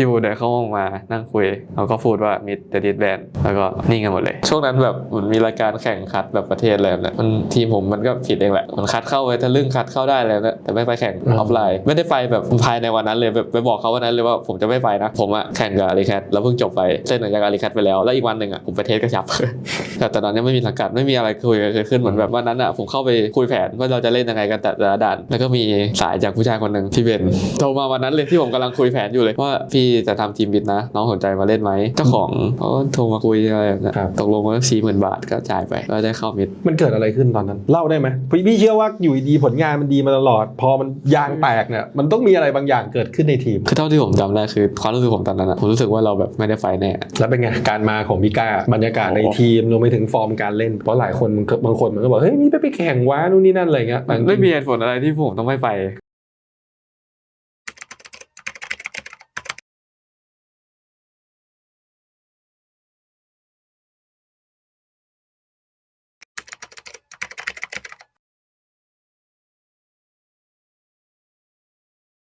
พี่บูเดินเข้าห้องมานั่งคุยแล้วก็พูดว่ามิดเดดิสแบนแล้วก็นิ่งกันหมดเลย ช่วงนั้นแบบเหมือนมีรายการแข่งคัดแบบประเทศอะไรแบบนั้นมันทีมผมมันก็ผิดเองแหละมันคัดเข้าไปทะลึ่งคัดเข้าได้แล้วนะแต่ไม่ไปแข่งออฟไลน์ไม่ได้ไปแบบภายในวันนั้นเลยแบบไปบอกเขาวันนั้นเลยว่าผมจะไม่ไปนะผมอะแข่งกับอาริแคทแล้วเพิ่งจบไปเส้นหนังจากอาริแคทไปแล้วแล้วอีกวันหนึ่งอะผมไปเทสกระชับ แต่ตอนนั้นยังไม่มีสังกัดไม่มีอะไรคุยกันเกิดขึ้นเหมือนแบบวันนั้นอะผมเข้าไปคุยแผนว่าเราจะเล่นยังไงกันแต่ละด่านแล้วก็มีสายจากผู้ชายคนหนึ่งพี่เบนโทรมาวันนั้นเลยที่ผมกำลังคุยแผนอยู่เลยว่าพี่จะทำทีมบิดนะ น้องสนใจมาเล่นไหมเจ้าของเขาก็โทรมาคุยอะไรแบบนั้นครับตกลงว่าสี่หมื่นบาทก็จ่ายไปก็ได้เข้ามิดมันเกิดอะไรขึ้นตอนนั้นเล่าได้ไหมพี่พี่เชื่อว่าอยู่ดีๆผลงานมันดีมาตลอด พอมันยางแตกเนี่ยมันต้องมีอะไรบางอย่างเกิดขึ้นในทีมคือเท่าที่ผมจำได้คือความรู้สึกผมตอนนั้นอะผมรู้สึกว่าเราแบบไม่ได้ไฟแน่แล้วเป็นไงการมาของพี่ก้าบรรยากาศในโอ้ทีมรวมไปถึงฟอร์มการเล่นเพราะหลายคนมันก็บางคนมันก็บอกเฮ้ยนี่ไปไปแข่งว้านู่นนี่นั่นอะไรเงี้ยบางไม่มีเหตุผลอะไรที่ผมต้องไม่ไป